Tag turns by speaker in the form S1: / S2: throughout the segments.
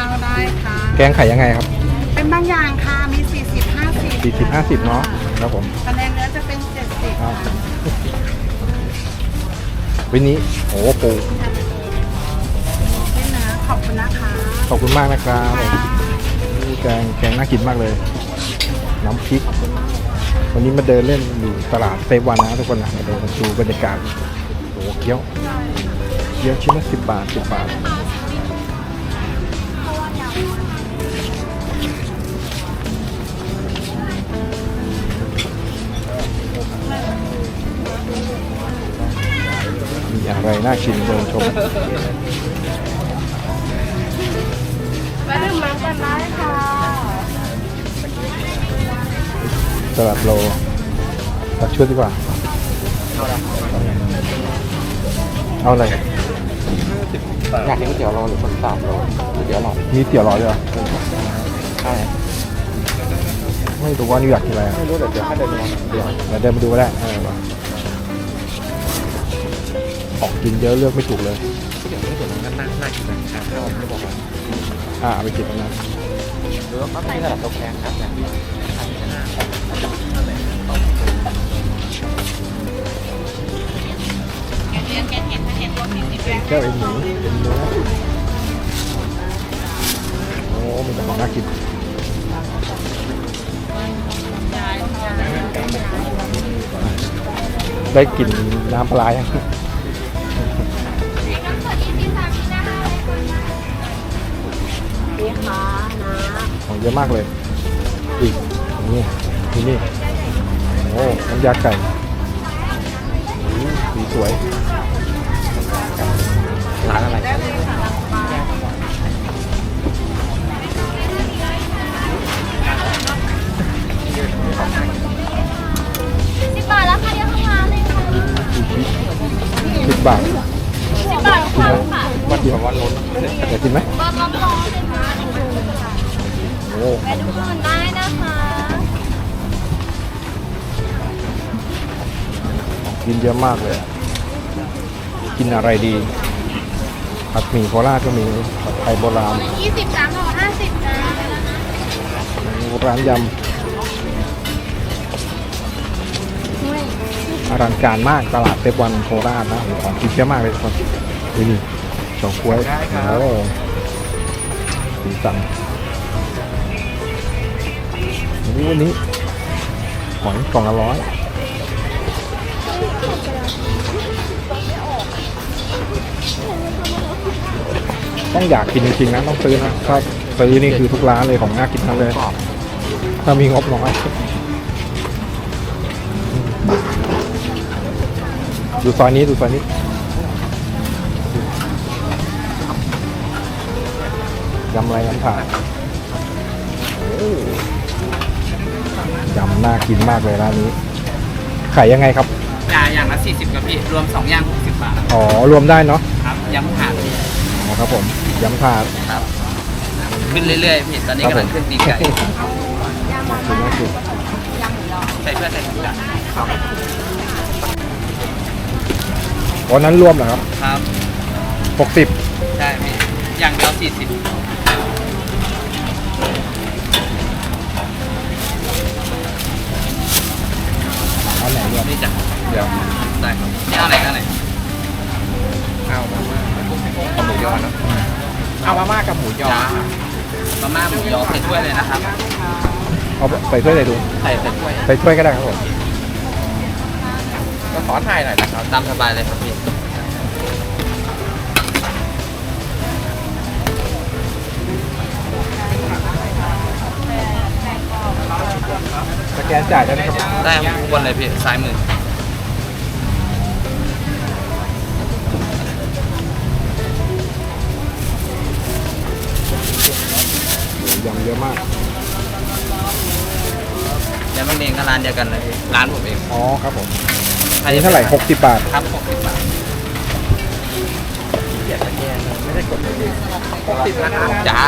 S1: ข้าวได้ค่ะ
S2: แกงไข่ยังไงครับ
S1: เป็นบางอย่างค่ะ มี 40 50
S2: 40 50เนาะครับผม
S1: คะแนนเนื้อจะเป็น 70
S2: ครับ
S1: ค่ะ
S2: วันนี้โอ้โหปู
S1: นี่นะขอบคุณนะคะ
S2: ขอบคุณมากนะครับ
S1: ค่ะ
S2: นี่แกงแกงน่ากินมากเลย น้ำพริก วันนี้มาเดินเล่นอยู่ตลาดเซฟวันนะทุกคนนะมาเดินดูบรรยากาศโอ้โหเกี๊ยวเกี๊ยวชิ้นละสิบบาทสิบบาท อะไรน่ากินเดินชม
S1: มาดื่มน้ำกันได้ค่ะ
S2: ตลาดโลตักช่วยดีกว่า เอาอะไร
S3: อยากกินก๋วยเตี๋ยวโลหรือคนสามโลก๋วยเตี๋ยวหลอด
S2: มีเตี๋ยวร้อยด้วยเหรอ
S3: ใช่
S2: ไม่รู้ว่านี่อยากกินอะไรอะ
S3: ไม่รู้เดี๋ยวเดี๋ยวให้เดินมาเดี๋ยว
S2: เดี๋ยวเดินมาดูก็ได้เออว่ะ ของกินเยอะเลือกไม่ถูกเลย
S3: ก๋วยเตี๋ยวไม่ถึงนั้นน่าน่ากินนะชามข้าวไม่บอกว่า
S2: อ่าเอาไปกินตรงนั้น
S3: หรือว่าเขาที่ระดับโต๊ะแพงครับแบบนี้ทานที่หน้า
S2: แก้วเอ็นหมูเอ็นเนื้อโอ้มีแต่ของน่ากินได้กลิ่นน้ำปลาร้ายัง เยอะมากเลย อีกนี่นี่นี่โอ้น้ำยาไก่อู้สีสวย
S3: ร้านอะไร
S4: สิบบาทแล้วค่ะเดี๋ยวข้างร้านเลยค่ะ
S2: สิบบาท
S4: สิบบาทค่ะค่ะ
S2: วัดเดียวว่าล้นอยากกินไหม
S4: เบอร์ร้อนร้อนเลยค่ะ
S2: โอ้
S4: ไปดูอื่นได้นะคะ
S2: กินเยอะมากเลยอะกินอะไรดีผัดหมี่โคราชก็มีผัดไทยโบราณ
S4: ยี่สิบสามห่อห้าสิบจ้า
S2: ร้านยำอลังการมากตลาดเซฟวันโคราชนะโอ้โหของกินเยอะมากเลยทุกคนดูนี่เฉาก๊วยโอ้สีสัน วันนี้วันนี้หอยกล่องละร้อยต้องอยากกินจริงๆนะต้องซื้อนะถ้าซื้อนี่คือทุกร้านเลยของน่ากินทั้งเลย ถ้ามีงบน้อยดูซอยนี้ดูซอยนี้ยำอะไรน้ำผ่า ยำน่ากินมากเลยร้านนี้ ขายยังไงครับ
S5: จ่ายอย่างละ 40ครับพี่ รวม 2 อย่าง 60 บาท
S2: อ๋อ รวมได้เนาะ
S5: ครับย้ำถาดพี่
S2: อ๋อครับผมยำถาด
S5: ครับขึ้นเรื่อยๆพี่ ตอนนี้กำลังขึ้นตีนไก่
S2: น่ากินน่ากิน
S5: ใส่เพื่อใส่ถุงจัด
S2: วันนั้นรวมเหรอครับ
S5: ครับ
S2: หกสิบ
S5: ใช่พี่ อย่างเดียว40
S2: นี่
S5: จ้ะ
S2: เดี๋ยว
S5: ได้ครับนี่เอาไหนเอาไหน
S3: เอามาม่ากับหมูยอเนาะเอามาม่ากับหมูยอ
S5: จ้ามาม่าหมูยอใส่ถ้วยเลยนะครับ
S2: เอาใส่ถ้วยเลยดู
S5: ใส่ใส่ถ้วย
S2: ใส่ถ้วยก็ได้ครับผม
S3: ก็ขอถ่ายหน่อยนะครับ
S5: ตามสบายเลยครับพี่
S2: สแกนจ่ายได้ไหมครับ
S5: ได้ครับบนเลยพี่ซ้ายมือ
S2: ยำเยอะมาก
S5: แล้วมันเองก็ร้านเดียวกันเลยพี่ร้านผมเอง
S2: อ๋อครับผมอันนี้เท่าไหร่หกสิบบาท
S5: ครับ60บาท
S3: เกียรสแกนไม่ได้กดเลยหกสิบนะครับ
S5: จ้า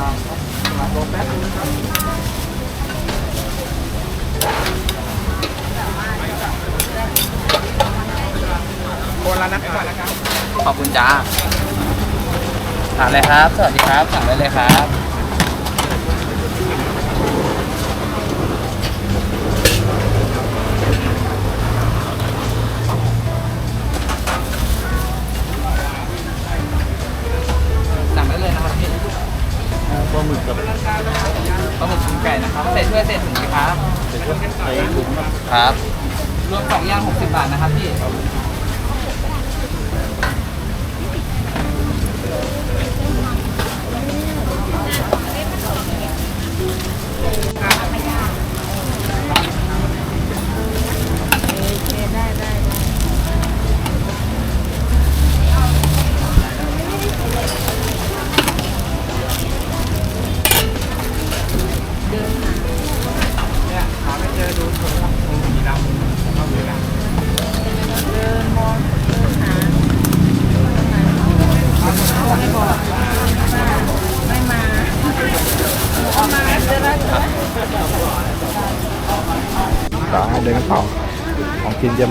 S3: คนละนะครับ
S5: ขอบคุณจ้าถามเลยครับ สวัสดีครับถามได้เลยครับ หมึกกับปลาหมึกชิ้นไก่นะครับใส่ถ้วยใส่ถุงไหมครับใส่ถ้วยใส่ถุงครับ รวมสองอย่าง60 บาทนะครับพี่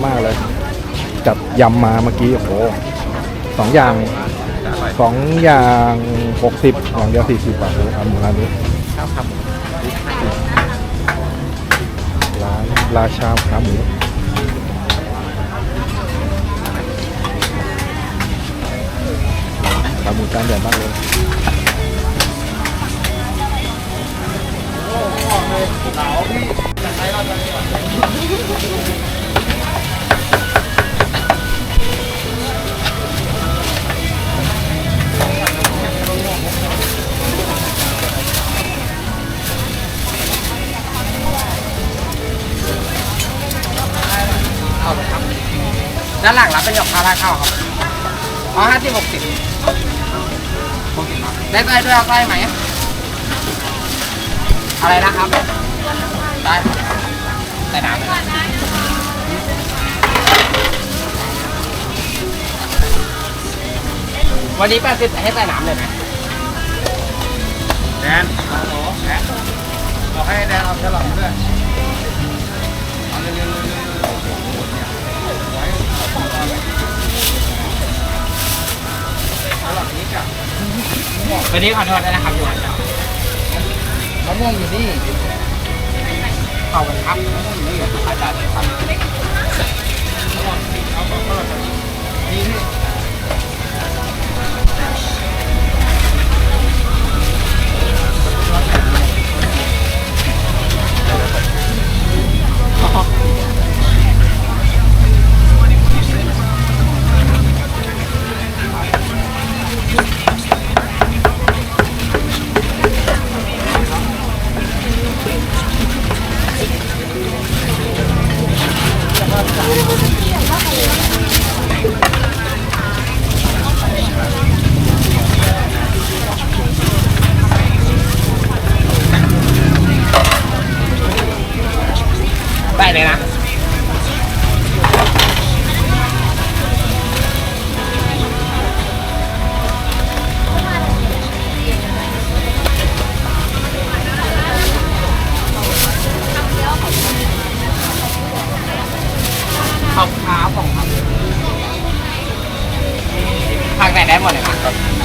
S3: มา
S2: กเลยจัดยำมาเมื่อกี้โอ้โหสองอย่างสองอย่างหกสิบอย่างเดียวสี่สิบบาทเลยอันหมูร้านนี้
S3: ข้าวขาหมู
S2: ร้านราชาขาหมูขาหมูจานใหญ่มากเลย
S5: เเอาไปครับด้านหลังรับเป็นหยกข้าราดข้าครับอ๋อห้าสิบหกสิบได้ไส้ด้วยเอาไส้ไหมอะไรนะครับได้ครับใส่น้ำเลยวันนี้แปดสิบให้ใส่น้ำเลยไหม
S3: แดนแดนบอกให้แดนเอาฉลองด้วยเอาเร็วๆ วัน
S5: นี้ขอโทษด้วยนะครับอยู่ไหนครับ
S3: มะม่วงอยู่นี่
S5: ขอบคุณครับอาจารย์ครับ
S3: นี่นี่
S5: ไางไหนได้หมดเลยครั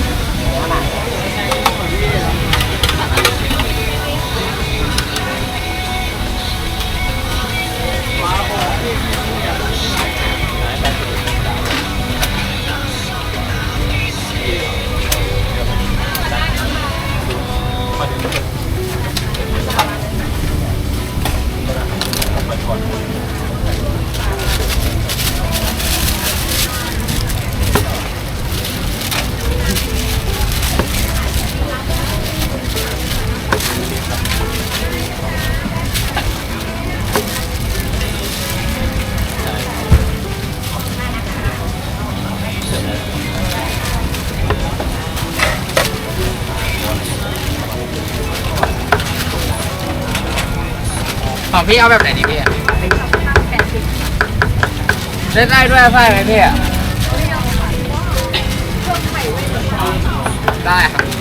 S5: ของพี่เอาแบบไหนดีพี่อะได้ได้ด้วยไส้ไหมพี่อะได้ครับ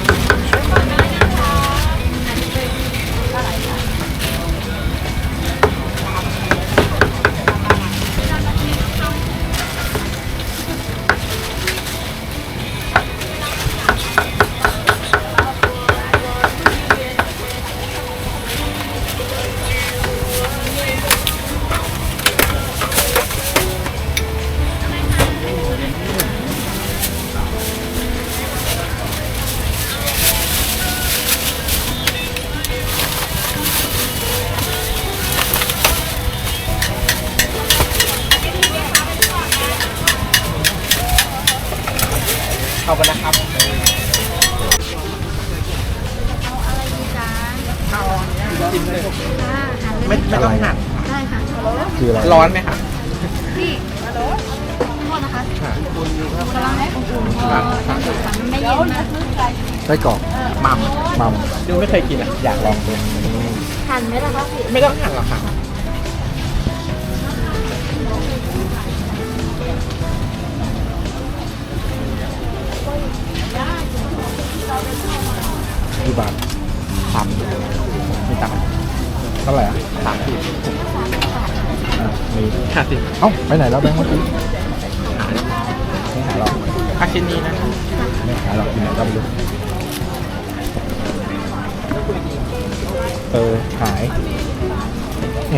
S3: ร
S2: ร้
S3: อนไหมครับ
S1: พี่โทษนะคะกำลังให้อุ่นๆพอมันไม่เย็นนะ
S2: ไส้กรอก
S3: หมัม
S2: มัม
S3: ดูไม่เคยกินอะ อยากลองดู
S1: หั่นไหมล่ะคะพี่
S3: ไม่ต้องหั่นหรอกค่ะ
S2: กี่บาท
S3: ทำมีตังค์
S2: เท่าไหร่อะ
S3: สามสิบ
S2: มี
S3: ห้าสิบ
S2: เอ้าไปไหนแล้วแบงค์เมื่อกี้ไม่หาเรา
S3: ค่าชิ้นนี้นะ
S2: ไม่หาเราที่ไหนก็ไม่รู้เออหายอื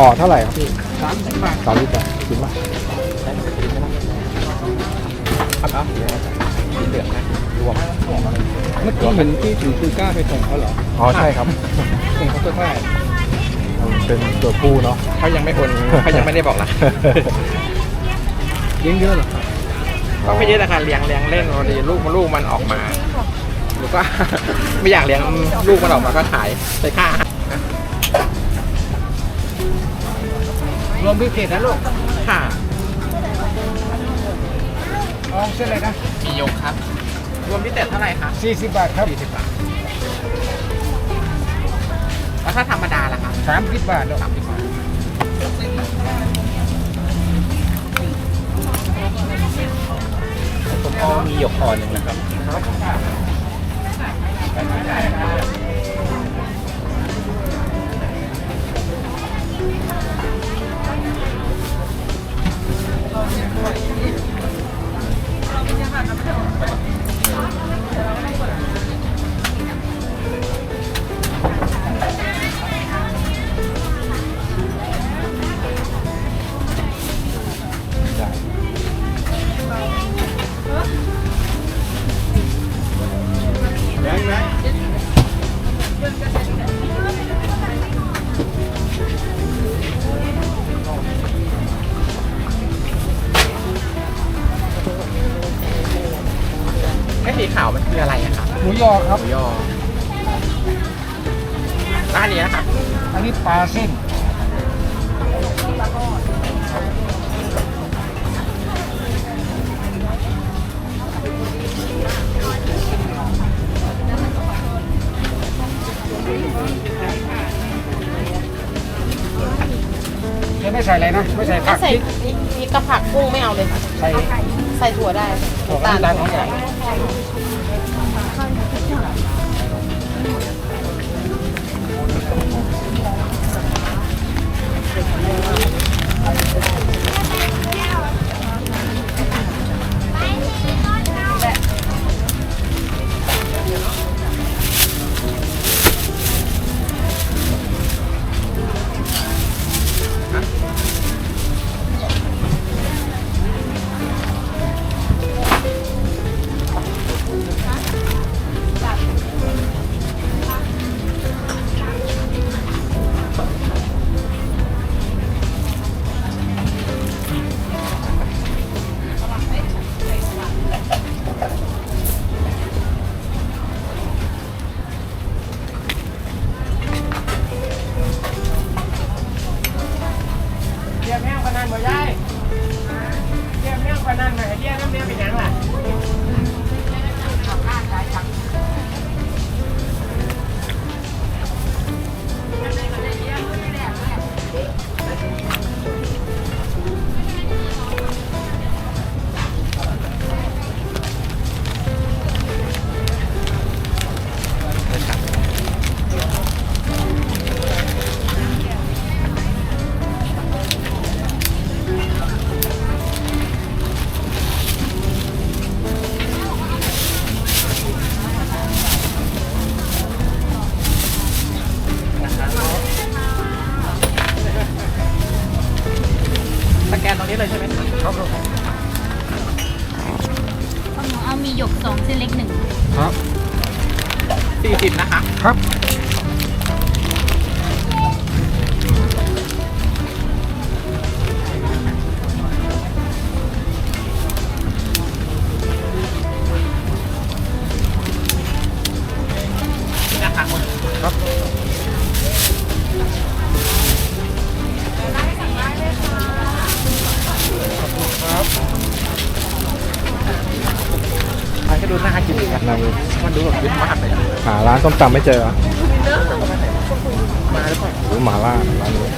S2: ห่อเท่า
S3: ไหร่
S2: ครับพี่
S3: สามสิบบาท
S2: สามสิบบาทกินป่ะ
S3: ครับสีเหลืองนะรวม
S6: เมื่อกี้เห็นที่ถือคือกล้าไปส่งเขาเหรอ
S2: อ๋อใช่ครับ
S6: ส่งเขาตัวเท่าไหร่
S2: เป็นตัวผู้เนาะ
S3: เขายังไม่โอนเขายังไม่ได้บอกนะ
S6: เลี้ยงเยอะหรอ
S3: เขาไม่เยอะแต่การเลี้ยงเลี้ยงเล่นพอดีลูกมันลูกมันออกมาหรือว่าไม่อยากเลี้ยงลูกมันออกมาก็ขายไปค่า ร
S6: รวมพิเศษนะลูก
S3: ค่ะ
S6: เอาเส้นอะไรนะ
S3: มีโยกครับ รวมพิเศษเท่าไหร่คะ
S6: 40 บาทครับ
S3: สี่สิบบาทแล้วถ้าธรรมดาล่ะคะ
S6: 30บาทลูก
S3: สามสิบบาทผมเอามีหยกคอหนึ่งนะครับ
S1: Thank you. ถั่ว
S6: น้ำตาลของใหญ่
S3: เลยใช่ไหมครับ
S1: ของหนูเอามีหยกสองเส้นเล็กหนึ่ง
S2: ครับ
S3: สี่สิบนะคะ
S2: ครับ ส้มตำไม่เจอ
S3: มาหรือเปล่า
S2: โอ้หมาล่าร้านนี้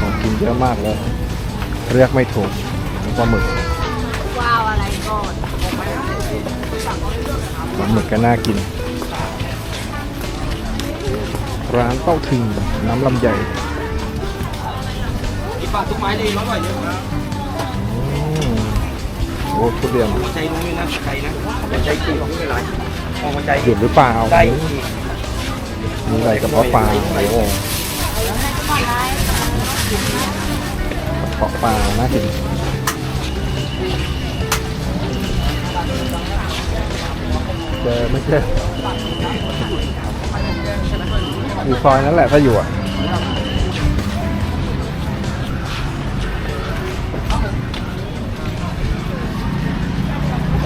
S2: ของกินเยอะมากเลย เรียกไม่ถูกปลาหมึก
S1: ว้าวอะไรก่อน
S2: ปลาหมึกก็น่ากิน ร้านเต้าถึงน้ำลำไย
S3: อีปลาทุกไม้ดีร้อยกว่าเยอะนะ
S2: ทุเรียน
S3: หัวใจรู้นี่นะใจนะหัวใจกี่ของไม่เป็นไรมองหัวใจ
S2: หยุดหรือเปล่า
S3: ได้
S2: มีอะไรกับเพาะปลาโอ้โหเพาะปลาน่ากินเจอไม่เจออยู่ซอยนั้นแหละถ้าอยู่อะ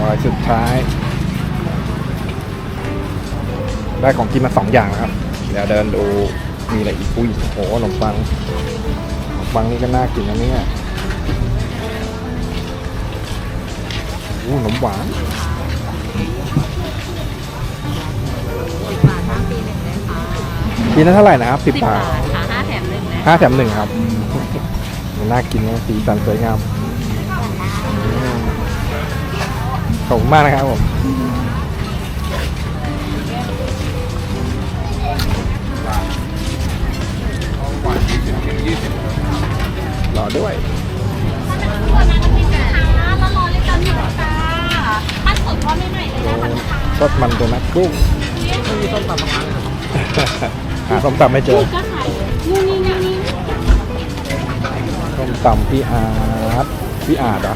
S2: ซอยสุดท้าย ได้ของกินมาสองอย่างแล้วครับ เดี๋ยวเดินดูมีอะไรอีกอุ้ยโอ้โหขนมปังขนมปังนี่ก็น่ากินนะเนี่ยอู้ขนมหวานกินนั้นเท่าไหร่นะครับสิบบาท
S1: ค่ะห้าแถมหนึ่งนะ
S2: ห้าแถมหนึ่งครับมันน่ากินนะสีสันสวยงาม ขอบคุณมากนะครับผมรอด้วย
S1: แล้วรอเรียกกันอยู่ค่ะถ้าสดก็ไม่ใหม่เลย
S2: โอ้
S1: นะคะ
S2: ทอดมันตัวนักกุ้ง
S3: ไม่มีต้นตำประมาณ
S2: หาส้มตำไม่เจอ
S1: ก็ขายนู่นนี่นี่นี่
S2: ส้มตำพี่อาร์ตพี่อาร์ตเหรอ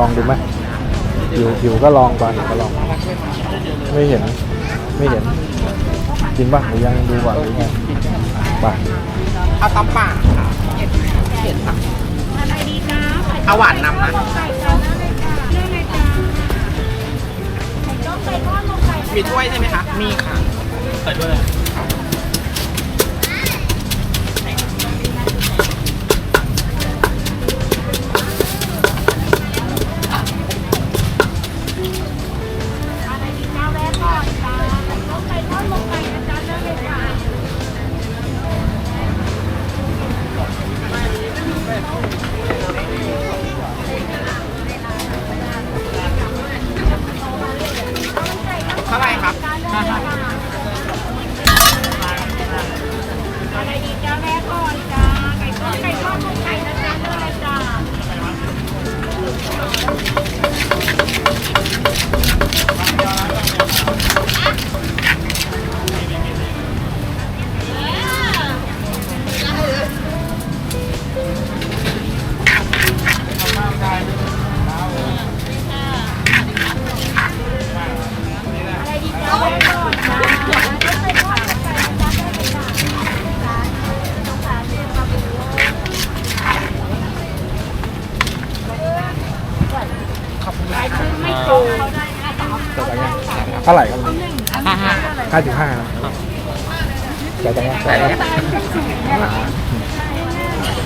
S2: ลองดูไหมหิวหิวก็ลองไปก็ลอง ไม่เห็น ไม่เห็น กินป่ะหรือยังดูก่อนหรือไงไป่ะ
S3: เอาตำป่าเผ็ดเผ็ดค่ะ
S1: อะไรดีจ้าไข่
S3: เอาหวานนำนะ
S1: ไก่จ้าเลือกเลยจ้าเลือกเลยจ้าไข่ต้มไก่ทอดลงไก่
S3: มีถ้วยใช่ไหมคะ มีค่ะ ใส่ด้วย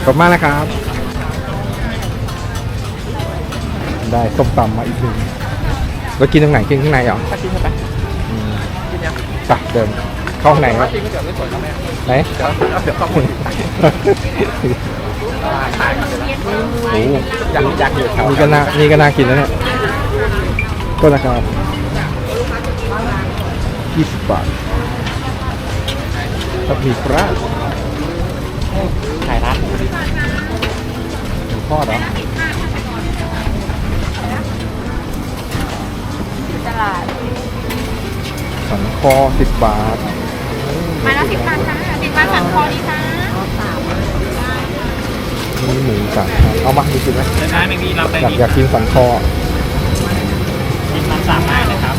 S1: ขอ
S3: บ
S2: คุณมากนะครับ ได้ส้มตำมาอีกหนึ่งแล้วกินตรงไหนกินข้างในเหรอ
S3: ถ้ากินใช่ไหม
S2: อืม
S3: กินยัง
S2: ตักเดินเข้าข้างในครับ
S3: กินก๋วยเตี๋ยวไม่สวยแล้วแม่
S2: ไหน
S3: เดี๋ยวเดี๋ยวข้อมูลถ่ายกันเลยนะ
S2: โอ้โห
S3: อยากอยากอยู่แถว
S2: นี่ก็น่านี่ก็น่ากินแล้วเนี่ยก็ราคายี่สิบบาทครับมีปลา อดเหรอ
S1: ตลาด
S2: สันคอสิบบาท
S1: มาละสิบบาทค่ะสิบบาทสันคอดีค่ะ
S2: มีหมูสามชั้นเอามามีกินไหม
S5: ได้ไม่มีเราไป
S2: อยากอยากกินสันคอ
S5: กินมันสามไม้นะครับ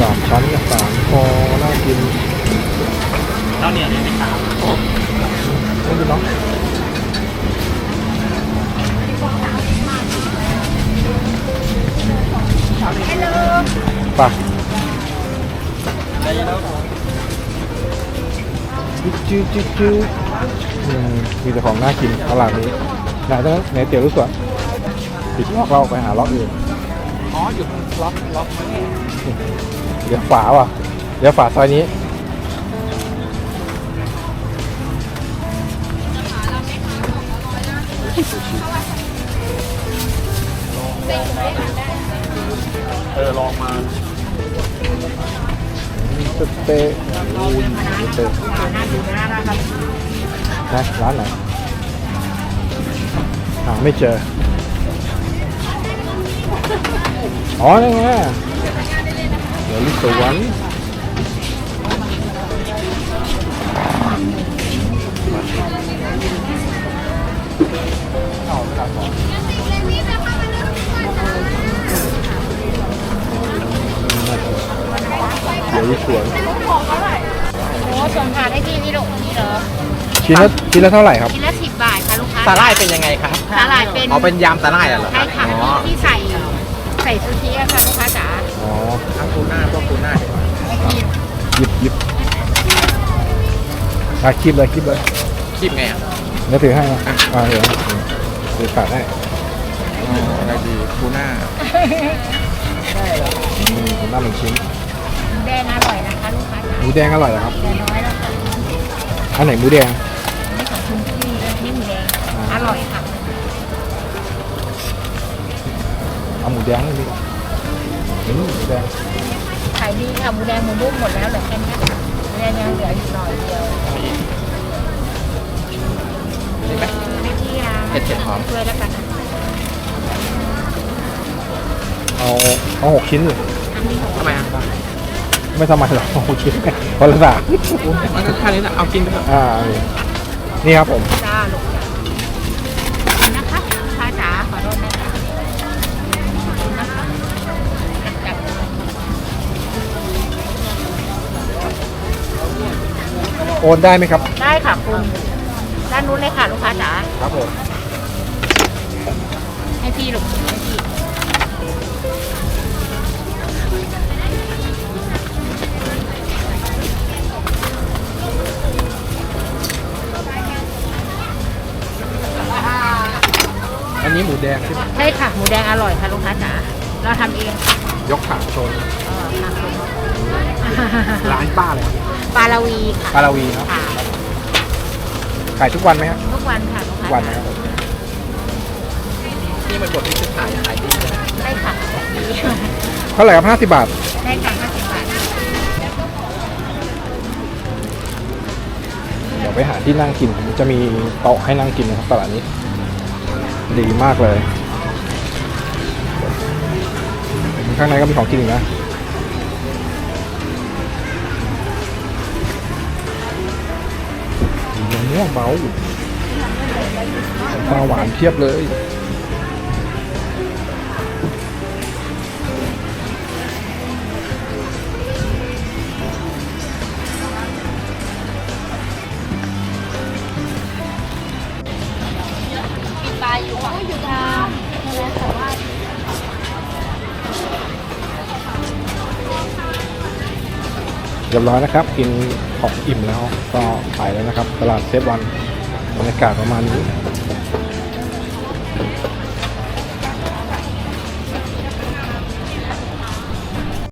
S2: สามชั้นกับสามคอน่ากิน
S5: เท่าเหนียวเลยไหมครับ
S2: ไม่ดูเนาะ ไปจืดจืดจืดมีแต่ของน่ากินตลาดนี้ไหนตรงนั้นไหนเตี๋ยวรู้สวนปิดล็อกเราไปหาล็อกอื่น
S5: อ๋ออยู่ล็อกล็อก
S2: เดี๋ยวฝาว่ะ เดี๋ยวฝาซอยนี้
S5: เออลองมา
S2: สเต๊ะอูนสเต๊ะนะร้านไหนหาไม่เจอ อ๋อนี่ไงเดี๋ยวลิสว นเดี๋ยวลิสวน
S1: โอ้ส่งผ่านให้พี่นี่ลูกนี่เหรอ
S2: ชิ้นละชิ้นละเท่าไหร่ครับ
S1: ชิ้นละสิบบาทค่ะลูกค้า
S5: สาหร่ายเป็นยังไงครับ
S1: สาหร่ายเป็น
S5: อ๋อเป็นยำสาหร่ายเหรอค
S1: ใช่
S5: รับ
S1: ค่ะ
S5: อ๋อ
S1: ที่ใส่ใส่ซูชิอะค่ะลูกค้าจ๋า
S2: อ๋อ
S5: ทั้งทูน่าพวกทูน่า
S2: หยิบหยิบอะคลิปเลยคลิปเลย
S5: คีบไงอะ
S2: เดี๋ยวถือให้นะอ่าเดี๋ยวถือขาดให้
S5: อ๋ออะไรดีทูน่า
S2: อืมหน้าหนึ่งชิ้น
S1: หมูแดงอร่อยนะคะ ลูกค้าจ๋า
S2: หมูแดงอร่อยเหรอครับ
S1: เหลือน้อยแล้วค่ะ
S2: อันไหนหมูแดง
S1: นี่ของคุณพี่นี่หมูแดงอร่อยค่ะ
S2: เอาหมูแดงนี่ดีกว่าอืมหมูแดง
S1: ขายดีค่ะหมูแดงหมูนุ่มหมดแล้วเหลือแค่นี้ค่ะหมูแดงยังเหลืออยู่หน่อยเดียว
S5: ดีไหม
S1: ให้พี่อะ
S5: เผ็ดๆหอม
S1: ช่วยแล้วกันนะ
S2: เอาเอาหกชิ้นเลย
S1: อันนี้ของ
S5: ทำไมอะ
S2: ไม่ทำไมหรอกเอาหกชิ้นคนละสาม
S5: มันก็แค่นี้นะเอากินไปเถอะ
S2: อ่านี่ครับผม
S1: จ้าลูกจ้าขอบคุณนะคะลูกค้าจ๋าขอโทษนะคะขอบ
S2: โอนได้ไหมครับ
S1: ได้ค่ะคุณด้านนู้นเลยค่ะลูกค้าจ๋า
S2: ครับผม
S1: ให้พี่ลูกให้พี่
S2: นนี้หมูแดงใช่ไหม
S1: ใช่ค่ะ หมูแดงอร่อยค่ะลูกค้าจ๋าเราทำเอง
S2: ยกขาโชว์
S1: เออค่ะคุณ
S2: ร้านป้าเลยครับ
S1: ปลาลาวีค่ะ
S2: ปาลาวีเนาะ
S1: ค่ะ
S2: ขายทุกวันไหมครับ
S1: ทุกวันค่ะลูก
S2: ทุ
S1: ค้าก
S2: วัน
S1: จ๋า
S2: นะครับผม
S5: นี่มันบทที่จะขายขายดีใช่ไหม
S1: ได้ค่ะดี
S2: เท่าไหร่ครับห้าสิบบาท
S1: ได้ค่ะห้าสิบบาท
S2: เดี๋ยวไปหาที่นั่งกินจะมีโต๊ะให้นั่งกินนะครับตลาดนี้ ดีมากเลย ข้างในก็มีของกินอีกนะมะม่วงเบาปลาหวานเทียบเลย เรียบร้อยนะครับ กินของอิ่มแล้วก็ไปแล้วนะครับ ตลาดเซฟวันบรรยากาศประมาณนี้